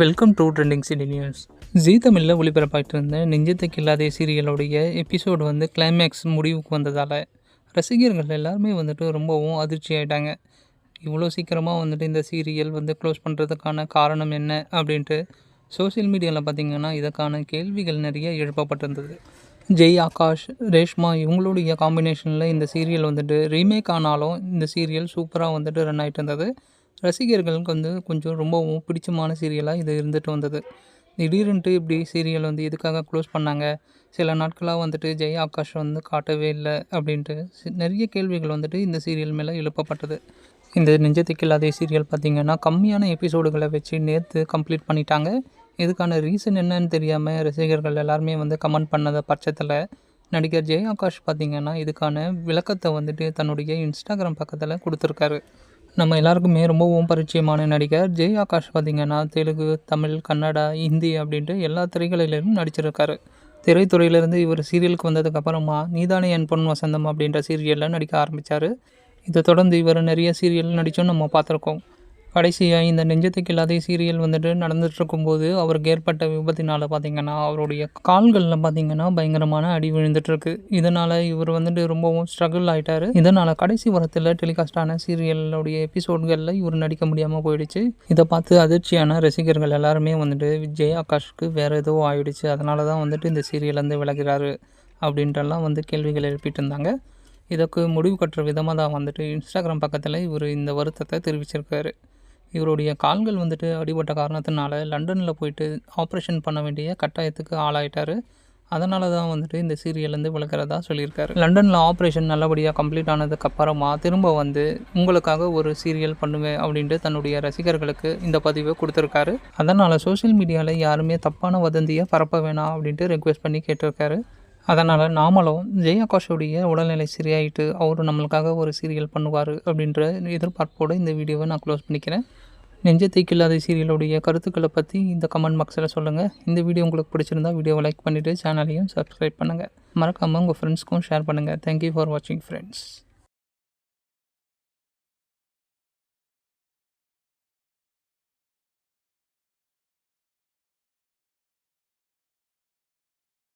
Welcome to trending city news Zee தமிழில் ஒளிபரப்பாகிட்டு இருந்த நெஞ்சத்துக்கு இல்லாத சீரியலுடைய எபிசோடு வந்து கிளைமேக்ஸ் முடிவுக்கு வந்ததால் ரசிகர்கள் எல்லாருமே வந்துட்டு ரொம்பவும் அதிர்ச்சி ஆகிட்டாங்க இவ்வளோ சீக்கிரமாக வந்துட்டு இந்த சீரியல் வந்து க்ளோஸ் பண்ணுறதுக்கான காரணம் என்ன அப்படின்ட்டு சோஷியல் மீடியாவில் பார்த்திங்கன்னா இதற்கான கேள்விகள் நிறைய எழுப்பப்பட்டிருந்தது. ஜெய் ஆகாஷ் ரேஷ்மா இவங்களுடைய காம்பினேஷனில் இந்த சீரியல் வந்துட்டு ரீமேக் ஆனாலும் இந்த சீரியல் சூப்பராக வந்துட்டு ரன் ஆகிட்டு இருந்தது ரசிகர்களுக்கு வந்து கொஞ்சம் ரொம்பவும் பிடிச்சமான சீரியலாக இது இருந்துட்டு வந்தது. திடீரென்ட்டு இப்படி சீரியல் வந்து எதுக்காக க்ளோஸ் பண்ணாங்க? சில நாட்களாக வந்துட்டு ஜெய ஆகாஷ் வந்து காட்டவே இல்லை அப்படின்ட்டு நிறைய கேள்விகள் வந்துட்டு இந்த சீரியல் மேலே எழுப்பப்பட்டது. இந்த நெஞ்சத்துக்கு இல்லாத சீரியல் பார்த்திங்கன்னா கம்மியான எபிசோடுகளை வச்சு நேற்று கம்ப்ளீட் பண்ணிட்டாங்க. இதுக்கான ரீசன் என்னன்னு தெரியாமல் ரசிகர்கள் எல்லாருமே வந்து கமெண்ட் பண்ணத பட்சத்தில் நடிகர் ஜெய் ஆகாஷ் பார்த்திங்கன்னா இதுக்கான விளக்கத்தை வந்துட்டு தன்னுடைய இன்ஸ்டாகிராம் பக்கத்தில் கொடுத்துருக்காரு. நம்ம எல்லாருக்குமே ரொம்பவும் பரிச்சயமான நடிகர் ஜெய் ஆகாஷ் பார்த்திங்கன்னா தெலுங்கு தமிழ் கன்னடா ஹிந்தி அப்படின்ட்டு எல்லா திரைகளிலும் நடிச்சிருக்காரு. திரைத்துறையிலேருந்து இவர் சீரியலுக்கு வந்ததுக்கப்புறமா நீதானே என் பொன் வசந்தம் அப்படின்ற சீரியலில் நடிக்க ஆரம்பித்தார் இதை தொடர்ந்து இவர் நிறைய சீரியல் நடித்தும் நம்ம பார்த்துருக்கோம். கடைசியாக இந்த நெஞ்சத்துக்கு இல்லாத சீரியல் வந்துட்டு நடந்துட்டு இருக்கும்போது அவருக்கு ஏற்பட்ட விபத்தினால் பார்த்தீங்கன்னா அவருடைய கால்களில் பார்த்தீங்கன்னா பயங்கரமான அடி விழுந்துட்டுருக்கு. இதனால் இவர் வந்துட்டு ரொம்பவும் ஸ்ட்ரகிள் ஆகிட்டார் இதனால் கடைசி வாரத்தில் டெலிகாஸ்டான சீரியலுடைய எபிசோட்களில் இவர் நடிக்க முடியாமல் போயிடுச்சு. இதை பார்த்து அதிர்ச்சியான ரசிகர்கள் எல்லாருமே வந்துட்டு விஜய் ஆகாஷ்க்கு வேறு ஏதோ ஆயிடுச்சு. அதனால தான் வந்துட்டு இந்த சீரியல்லேருந்து விலகிறாரு அப்படின்றலாம் வந்து கேள்விகள் எழுப்பிட்டு இருந்தாங்க. இதற்கு முடிவு கட்டுற விதமாக தான் வந்துட்டு இன்ஸ்டாகிராம் பக்கத்தில் இவர் இந்த வருத்தத்தை தெரிவிச்சிருக்காரு. இவருடைய கால்கள் வந்துட்டு அடிபட்ட காரணத்தினால லண்டனில் போயிட்டு ஆப்ரேஷன் பண்ண வேண்டிய கட்டாயத்துக்கு ஆளாயிட்டார். அதனால தான் வந்துட்டு இந்த சீரியல்லேருந்து விளக்குறதா சொல்லியிருக்காரு. லண்டனில் ஆப்ரேஷன் நல்லபடியாக கம்ப்ளீட் ஆனதுக்கு அப்புறமா திரும்ப வந்து உங்களுக்காக ஒரு சீரியல் பண்ணுவேன் அப்படின்ட்டு தன்னுடைய ரசிகர்களுக்கு இந்த பதிவை கொடுத்துருக்காரு. அதனால் சோஷியல் மீடியாவில் யாருமே தப்பான வதந்தியை பரப்ப வேணாம் அப்படின்ட்டு ரெக்வெஸ்ட் பண்ணி கேட்டிருக்காரு. அதனால் நாமளும் ஜெயகாஷோடைய உடல்நிலை சரியாயிட்டு அவர் நம்மளுக்காக ஒரு சீரியல் பண்ணுவார் அப்படின்ற எதிர்பார்ப்போடு இந்த வீடியோவை நான் க்ளோஸ் பண்ணிக்கிறேன். நெஞ்சத்தை கில்லாத சீரியலுடைய கருத்துக்களை பற்றி இந்த கமெண்ட் பாக்ஸில் சொல்லுங்கள் இந்த வீடியோ உங்களுக்கு பிடிச்சிருந்தா வீடியோவை லைக் பண்ணிவிட்டு சேனலையும் சப்ஸ்கிரைப் பண்ணுங்கள் மறக்காமல் உங்கள் ஃப்ரெண்ட்ஸ்க்கும் ஷேர் பண்ணுங்கள் தேங்க்யூ ஃபார் வாட்சிங் ஃப்ரெண்ட்ஸ்